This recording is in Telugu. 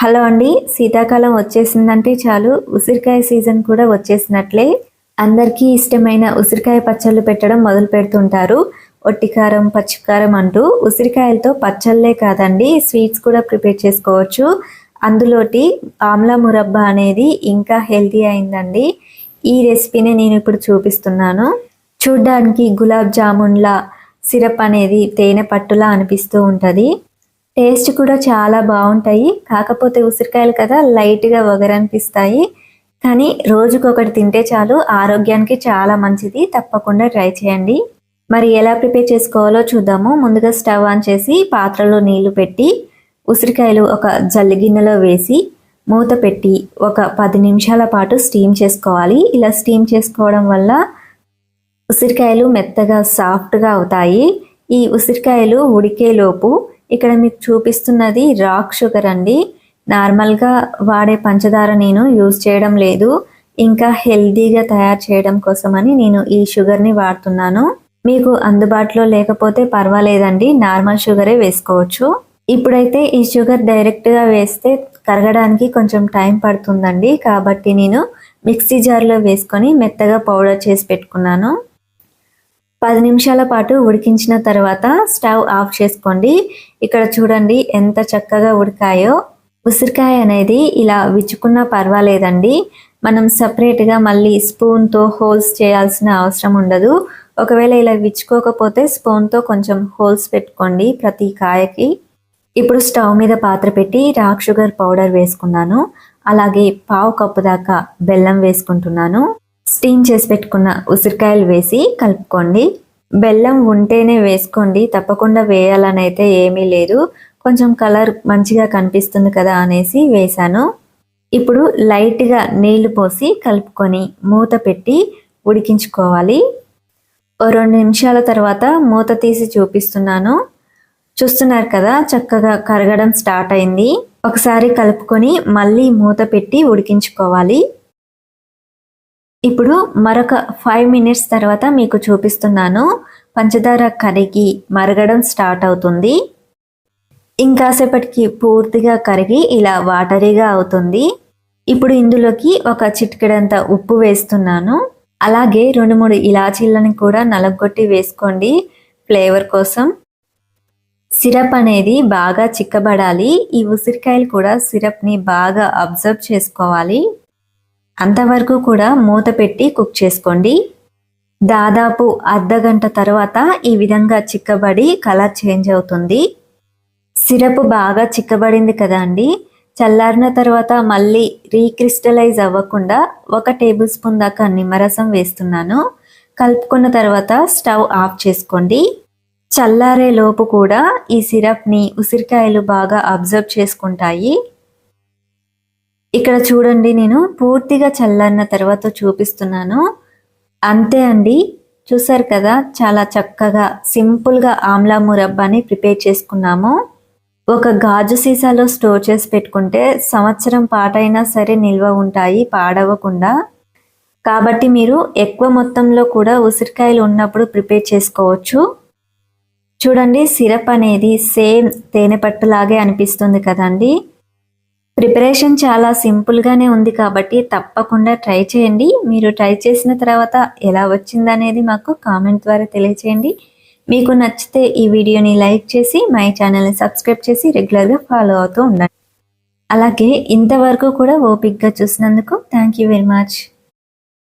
హలో అండి శీతాకాలం వచ్చేసిందంటే చాలు. ఉసిరికాయ సీజన్ కూడా వచ్చేసినట్లే. అందరికీ ఇష్టమైన ఉసిరికాయ పచ్చళ్ళు పెట్టడం మొదలు పెడుతుంటారు. ఒట్టికారం పచ్చికారం అంటూ ఉసిరికాయలతో పచ్చళ్ళే కాదండి స్వీట్స్ కూడా ప్రిపేర్ చేసుకోవచ్చు. అందులోటి ఆమ్లా మురబ్బా అనేది ఇంకా హెల్తీ అయిందండి. ఈ రెసిపీని నేను ఇప్పుడు చూపిస్తున్నాను. చూడ్డానికి గులాబ్ జామున్లా సిరప్ అనేది తేనె పట్టులా అనిపిస్తూ ఉంటుంది. టేస్ట్ కూడా చాలా బాగుంటాయి. కాకపోతే ఉసిరికాయలు కదా లైట్గా వగరనిపిస్తాయి. కానీ రోజుకొకటి తింటే చాలు ఆరోగ్యానికి చాలా మంచిది. తప్పకుండా ట్రై చేయండి. మరి ఎలా ప్రిపేర్ చేసుకోవాలో చూద్దాము. ముందుగా స్టవ్ ఆన్ చేసి పాత్రలో నీళ్ళు పెట్టి ఉసిరికాయలు ఒక జల్లి గిన్నెలో వేసి మూత పెట్టి ఒక పది నిమిషాల పాటు స్టీమ్ చేసుకోవాలి. ఇలా స్టీమ్ చేసుకోవడం వల్ల ఉసిరికాయలు మెత్తగా సాఫ్ట్గా అవుతాయి. ఈ ఉసిరికాయలు ఉడికేలోపు ఇక్కడ మీకు చూపిస్తున్నది రాక్ షుగర్ అండి. నార్మల్గా వాడే పంచదార నేను యూజ్ చేయడం లేదు. ఇంకా హెల్దీగా తయారు చేయడం కోసమని నేను ఈ షుగర్ని వాడుతున్నాను. మీకు అందుబాటులో లేకపోతే పర్వాలేదండి. నార్మల్ షుగరే వేసుకోవచ్చు. ఇప్పుడైతే ఈ షుగర్ డైరెక్ట్గా వేస్తే కరగడానికి కొంచెం టైం పడుతుందండి. కాబట్టి నేను మిక్సీ జార్లో వేసుకొని మెత్తగా పౌడర్ చేసి పెట్టుకున్నాను. పది నిమిషాల పాటు ఉడికించిన తర్వాత స్టవ్ ఆఫ్ చేసుకోండి. ఇక్కడ చూడండి ఎంత చక్కగా ఉడికాయో. ఉసిరికాయ అనేది ఇలా విచ్చుకున్నా పర్వాలేదండి. మనం సపరేట్గా మళ్ళీ స్పూన్తో హోల్స్ చేయాల్సిన అవసరం ఉండదు. ఒకవేళ ఇలా విచ్చుకోకపోతే స్పూన్తో కొంచెం హోల్స్ పెట్టుకోండి ప్రతి కాయకి. ఇప్పుడు స్టవ్ మీద పాత్ర పెట్టి రాక్ షుగర్ పౌడర్ వేసుకున్నాను. అలాగే పావు కప్పు దాకా బెల్లం వేసుకుంటున్నాను. స్టీమ్ చేసి పెట్టుకున్న ఉసిరికాయలు వేసి కలుపుకోండి. బెల్లం ఉంటేనే వేసుకోండి. తప్పకుండా వేయాలని అయితే ఏమీ లేదు. కొంచెం కలర్ మంచిగా కనిపిస్తుంది కదా అనేసి వేశాను. ఇప్పుడు లైట్గా నీళ్ళు పోసి కలుపుకొని మూత పెట్టి ఉడికించుకోవాలి. ఓ రెండు నిమిషాల తర్వాత మూత తీసి చూపిస్తున్నాను. చూస్తున్నారు కదా చక్కగా కరగడం స్టార్ట్ అయింది. ఒకసారి కలుపుకొని మళ్ళీ మూత పెట్టి ఉడికించుకోవాలి. ఇప్పుడు మరొక ఫైవ్ మినిట్స్ తర్వాత మీకు చూపిస్తున్నాను. పంచదార కరిగి మరగడం స్టార్ట్ అవుతుంది. ఇంకాసేపటికి పూర్తిగా కరిగి ఇలా వాటరీగా అవుతుంది. ఇప్పుడు ఇందులోకి ఒక చిటికెడంత ఉప్పు వేస్తున్నాను. అలాగే రెండు మూడు ఇలాచీలను కూడా నలగొట్టి వేసుకోండి ఫ్లేవర్ కోసం. సిరప్ అనేది బాగా చిక్కబడాలి. ఈ ఉసిరికాయలు కూడా సిరప్ని బాగా అబ్జర్వ్ చేసుకోవాలి. అంతవరకు కూడా మూత పెట్టి కుక్ చేసుకోండి. దాదాపు అర్ధ గంట తర్వాత ఈ విధంగా చిక్కబడి కలర్ చేంజ్ అవుతుంది. సిరప్ బాగా చిక్కబడింది కదా అండి. చల్లారిన తర్వాత మళ్ళీ రీక్రిస్టలైజ్ అవ్వకుండా ఒక టేబుల్ స్పూన్ దాకా నిమ్మరసం వేస్తున్నాను. కలుపుకున్న తర్వాత స్టవ్ ఆఫ్ చేసుకోండి. చల్లారే లోపు కూడా ఈ సిరప్ని ఉసిరికాయలు బాగా అబ్జర్వ్ చేసుకుంటాయి. ఇక్కడ చూడండి నేను పూర్తిగా చల్లన్న తర్వాత చూపిస్తున్నాను. అంతే అండి. చూసారు కదా చాలా చక్కగా సింపుల్గా ఆమ్లా మురబ్బాని ప్రిపేర్ చేసుకున్నాము. ఒక గాజు సీసాలో స్టోర్ చేసి పెట్టుకుంటే సంవత్సరం పాటైనా సరే నిల్వ ఉంటాయి పాడవకుండా. కాబట్టి మీరు ఎక్కువ మొత్తంలో కూడా ఉసిరికాయలు ఉన్నప్పుడు ప్రిపేర్ చేసుకోవచ్చు. చూడండి సిరప్ అనేది సేమ్ తేనెపట్టులాగే అనిపిస్తుంది కదండి. ప్రిపరేషన్ చాలా సింపుల్గానే ఉంది కాబట్టి తప్పకుండా ట్రై చేయండి. మీరు ట్రై చేసిన తర్వాత ఎలా వచ్చిందనేది మాకు కామెంట్ ద్వారా తెలియచేయండి. మీకు నచ్చితే ఈ వీడియోని లైక్ చేసి మై ఛానల్ని సబ్స్క్రైబ్ చేసి రెగ్యులర్గా ఫాలో అవుతూ ఉండండి. అలాగే ఇంతవరకు కూడా ఓపిక్గా చూసినందుకు థ్యాంక్ యూ వెరీ మచ్.